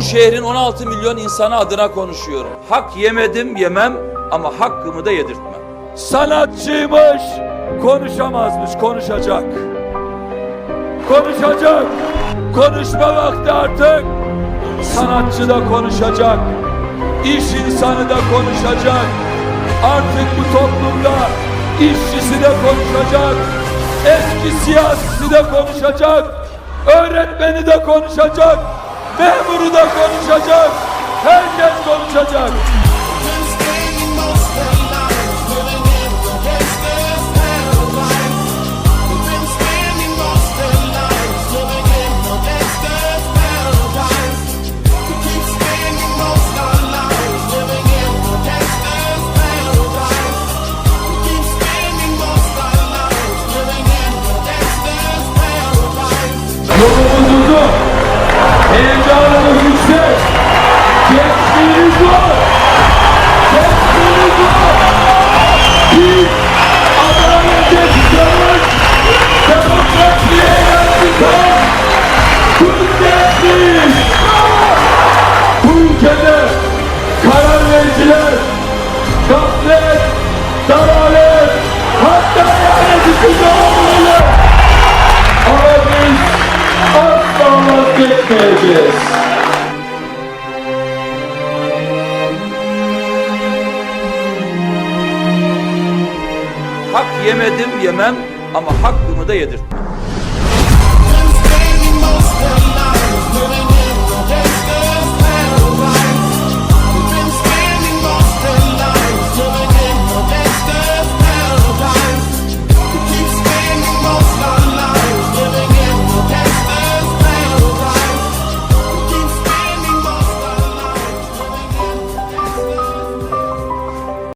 bu şehrin 16 milyon insanı adına konuşuyorum. Hak yemedim yemem ama hakkımı da yedirtmem. Sanatçıymış, konuşamazmış, konuşacak. Konuşacak. Konuşma vakti artık. Sanatçı da konuşacak. İş insanı da konuşacak. Artık bu toplumda işçisi de konuşacak. Eski siyasisi de konuşacak. Öğretmeni de konuşacak. Memuru da konuşacak. Herkes konuşacak. Gaflet, dalalet, hatta lanet içinde olmalı. Ama biz asla vazgeçmeyeceğiz. Hak yemedim yemem ama hakkımı da yedirtmem.